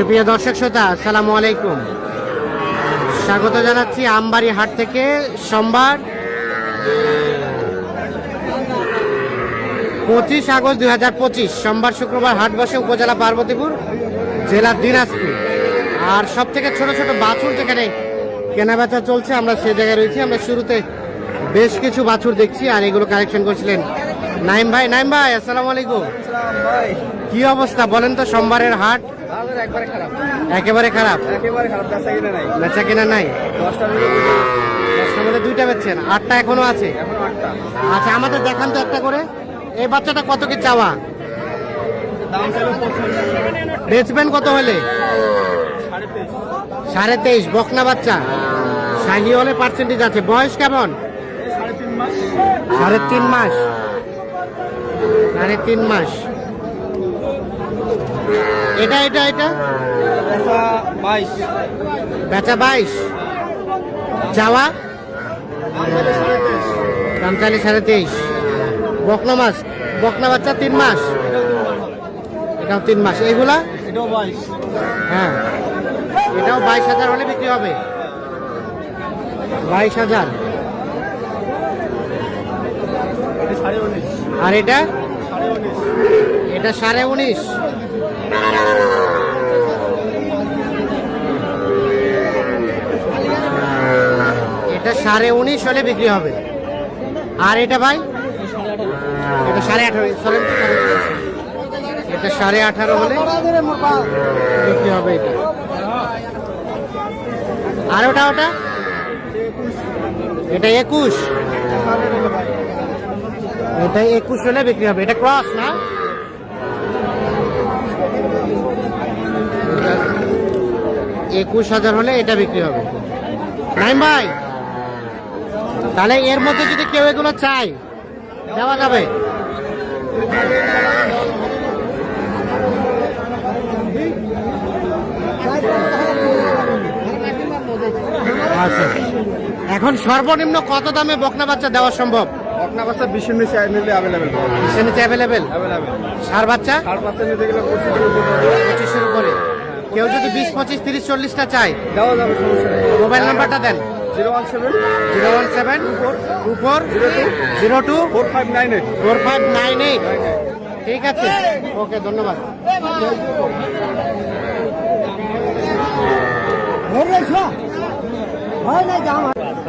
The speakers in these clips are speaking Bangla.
সুপ্রিয় দর্শক শ্রোতা আসসালামু আলাইকুম। স্বাগত জানাচ্ছি আমবাড়ি হাট থেকে সোমবার পঁচিশ আগস্ট দুই হাজার পঁচিশ সোমবার শুক্রবার হাট বসে উপজেলা পার্বতীপুর জেলা দিনাজপুর। আর সব থেকে ছোট ছোট বাছুর যেখানে কেনাবেচা চলছে আমরা সে জায়গায় রয়েছি। আমরা শুরুতে বেশ কিছু বাছুর দেখছি আর এগুলো কালেকশন করছিলেন নাইম ভাই। নাইম ভাই আসসালামু আলাইকুম। কি অবস্থা বলেন তো সোমবারের হাট? একবারে খারাপ। একেবারে খারাপ? একেবারে খারাপ বেচা কিনে নাই। বেচা কিনা নাই? দশটার মধ্যে দুইটা বেচছেন আটটা এখনও আছে? এখনও আটটা। আচ্ছা আমাদের দেখান তো একটা করে। এই বাচ্চাটা কত কি চাওয়া? বেচবেন কত হলে? সাড়ে তেইশ। বকনা বাচ্চা। শাহি হলে পার্সেন্টেজ আছে। বয়স কেমন? সাড়ে তিন মাস। সাড়ে তিন মাস। এটা এটা এটা? বেচা বাইশ। বেচা বাইশ? চাওয়া দাম ছিল সাড়ে তেইশ। বকনা মাস বকনা বাচ্চা তিন মাস? এটাও তিন মাস। এইগুলা? এটাও বাইশ। হ্যাঁ। এটাও বাইশ হাজার হলে বিক্রি হবে। বাইশ হাজার। আর এটা? এটা সাড়ে উনিশ। এটা সাড়ে উনিশ হলে বিক্রি হবে। আর এটা ভাই? এটা সাড়ে আঠারো তো। এটা সাড়ে আঠারো হলে বিক্রি হবে এটা। আর ওটা ওটা? এটা একুশ। এটা একুশ হলে বিক্রি হবে। এটা ক্রস না? একুশ হাজার হলে এটা বিক্রি হবে। নাইম ভাই তাহলে এর মধ্যে যদি কেউ এগুলো চাই দেওয়া যাবে। আচ্ছা। এখন সর্বনিম্ন কত দামে বকনা বাচ্চা দেওয়া সম্ভব? কাছে বিশের নিচে অ্যাভেলেবেল নিচে সার বাচ্চা? চার পাঁচটা নিতে গেলে পঁচিশের উপরে। কেউ যদি বিশ পঁচিশ তিরিশ চল্লিশটা চায় দেওয়া যাবে সমস্যা নেই। মোবাইল নাম্বারটা দেন। Zero one seven. Zero one seven. Two four. Zero two. Zero two. Four five nine eight. Four five nine eight. ঠিক আছে। ওকে ধন্যবাদ।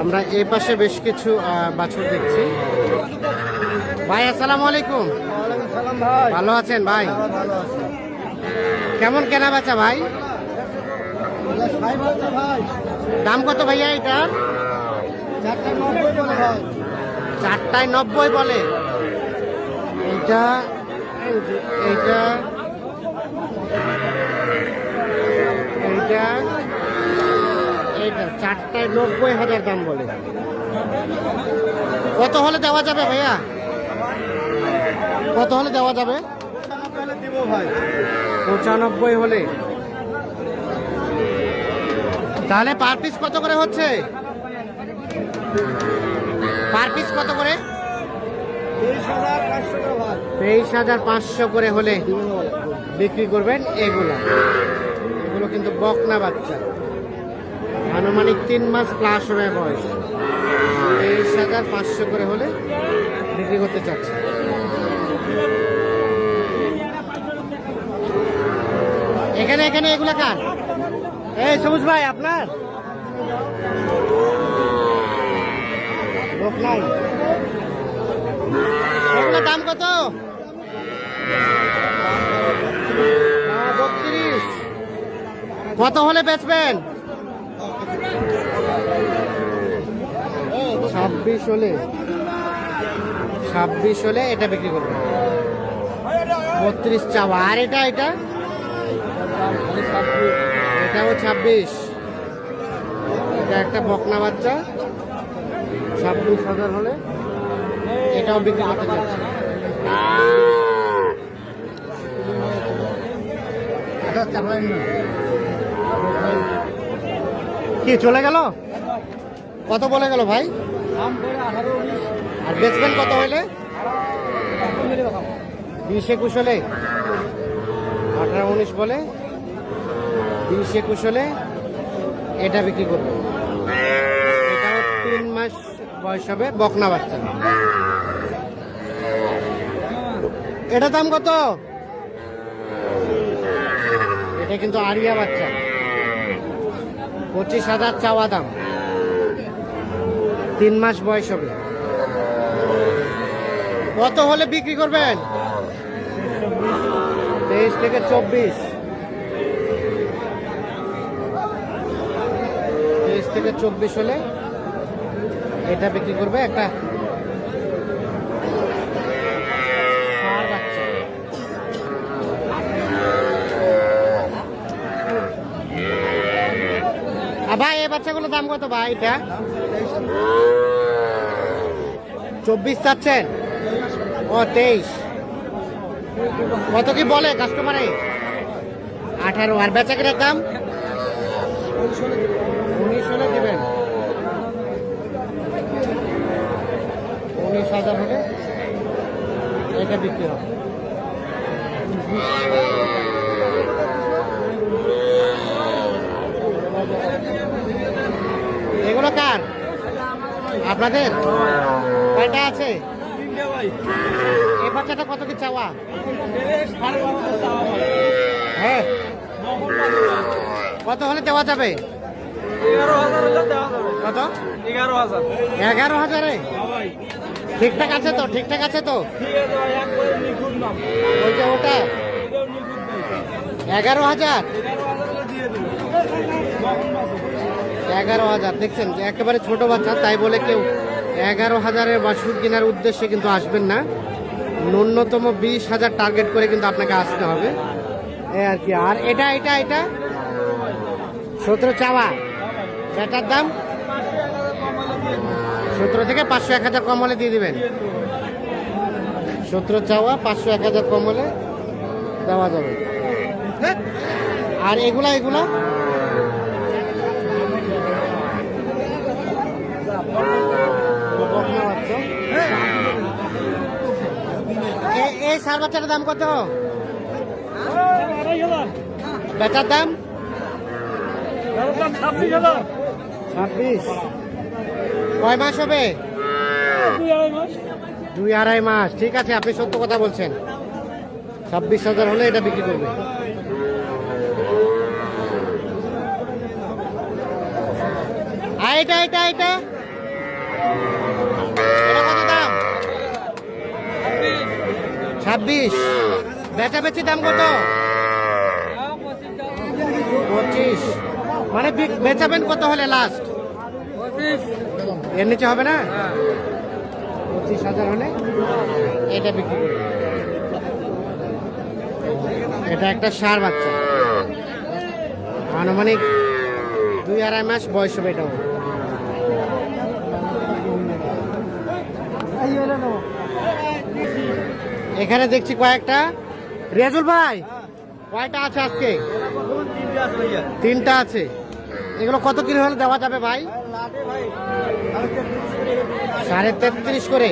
আমরা। এই পাশে বেশ কিছু বাছুর দেখছি। ভাই আসসালামু আলাইকুম। ভালো আছেন ভাই? ভালো আছে। কেমন কেনা বেচা ভাই? দাম কত ভাইয়া ভাই চারটায় নব্বই বলে। এইটা এইটা এইটা এইটা, চারটায় নব্বই হাজার দাম বলে। কত হলে দেওয়া যাবে ভাইয়া? কত হলে দেওয়া যাবে? ভাই পঁচানব্বই হলে। তাহলে পার পিস কত করে হচ্ছে? পার পিস কত করে? তেইশ হাজার পাঁচশো করে হলে বিক্রি করবেন এগুলো। এগুলো কিন্তু বকনা বাচ্চা। আনুমানিক তিন মাস প্লাস হবে বয়স। তেইশ হাজার পাঁচশো করে হলে বিক্রি করতে চাচ্ছে এখানে এগুলা কার? এই সবুজ ভাই, আপনার? বকনাই এগুলোর দাম কত? বত্রিশ। কত হলে বেচবেন? ছাব্বিশ হলে। ছাব্বিশ হলে এটা বিক্রি করবেন। বত্রিশ চাওয়া। আর এটা এটা? এটাও ছাব্বিশ এটা একটা বকনা বাচ্চা ছাব্বিশ হাজার হলে এটাও বিক্রি করতে চাচ্ছি কি চলে গেল কত বলে গেল ভাই আর বেচবেন কত হইলে বিশ একুশ হলে আঠারো উনিশ বলে বিশ একুশ হলে এটা বিক্রি করব। এটাও তিন মাস বয়স হবে, বকনা বাচ্চা। এটা দাম কত? এটা কিন্তু আরিয়া বাচ্চা। পঁচিশ হাজার চাওয়া দাম। তিন মাস বয়স হবে। কত হলে বিক্রি করবেন? তেইশ থেকে চব্বিশ। তেইশ থেকে চব্বিশ হলে এটা বিক্রি করবে একটা ভাই, এই বাচ্চাগুলোর দাম কত ভাই এটা? চব্বিশ চাচ্ছেন? ও, তেইশ। কত কি বলে কাস্টমারে আঠারো, আর বেচা কেনার দাম? উনিশ হাজার এটা বিক্রি এগুলো কার? আপনাদের? কয়টা আছে? এই বাচ্চাটা কত কি চাওয়া? হ্যাঁ। কত হলে দেওয়া যাবে? কত? এগারো হাজার। এগারো হাজারে? ঠিকঠাক আছে তো? ঠিকঠাক আছে তো? ওই যে ওটা? এগারো হাজার? এগারো হাজার। দেখছেন যে একেবারে ছোট বাচ্চা তাই বলে কেউ এগারো হাজারের বাছুর কেনার উদ্দেশ্যে কিন্তু আসবেন না। ন্যূনতম বিশ হাজার টার্গেট করে কিন্তু আপনাকে আসতে হবে। আর কি, আর এটা এটা এটা? সতেরো চাওয়া। এটার দাম? সতেরো থেকে পাঁচশো এক হাজার কম হলে দিয়ে দিবেন। সতেরো চাওয়া, পাঁচশো এক হাজার কম হলে দেওয়া যাবে। আর এগুলা এগুলা? এই সার বাচ্চাটার দাম কত? বেচার দাম? ছাব্বিশ। কয় মাস হবে? দুই আড়াই মাস। ঠিক আছে, আপনি সত্য কথা বলছেন। ছাব্বিশ হাজার হলে এটা বিক্রি করবে। এটা এটা এটা কত দাম ছাব্বিশ। বেচা বেচি দাম কত? পঁচিশ। মানে বেচাবেন কত হলে লাস্ট এর নিচে হবে না? পঁচিশ হাজার হলে এটা বিক্রি এটা একটা সার বাচ্চা। আনুমানিক দুই আড়াই মাস বয়স হবে এটাও। এখানে দেখছি কয়েকটা। রেজুল ভাই! কয়টা আছে আজকে? তিনটে আছে। ভাইয়া তিনটা আছে এগুলো কত কিলো হলে দেওয়া যাবে ভাই? লাটে ভাই আর তেত্রিশ করে সাড়ে তেত্রিশ করে।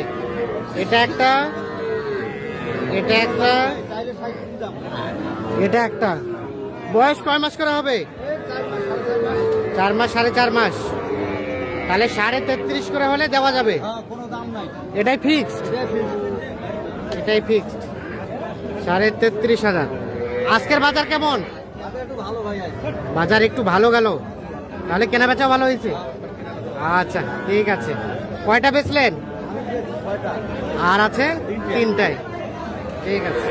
এটা একটা এটা একটা এটা একটা। বয়স কয় মাস করে হবে? চার মাস সাড়ে চার মাস। তাহলে সাড়ে তেত্রিশ করে হলে দেওয়া যাবে। হ্যাঁ কোনো দাম নাই। এটাই ফিক্সড এটাই ফিক্সড সাড়ে তেত্রিশ হাজার। আজকের বাজার কেমন? বাজার একটু ভালো গেল। তাহলে কেনা বেচা ভালো হয়েছে? আচ্ছা ঠিক আছে। কয়টা বেচলেন? আর আছে তিনটায়। ঠিক আছে।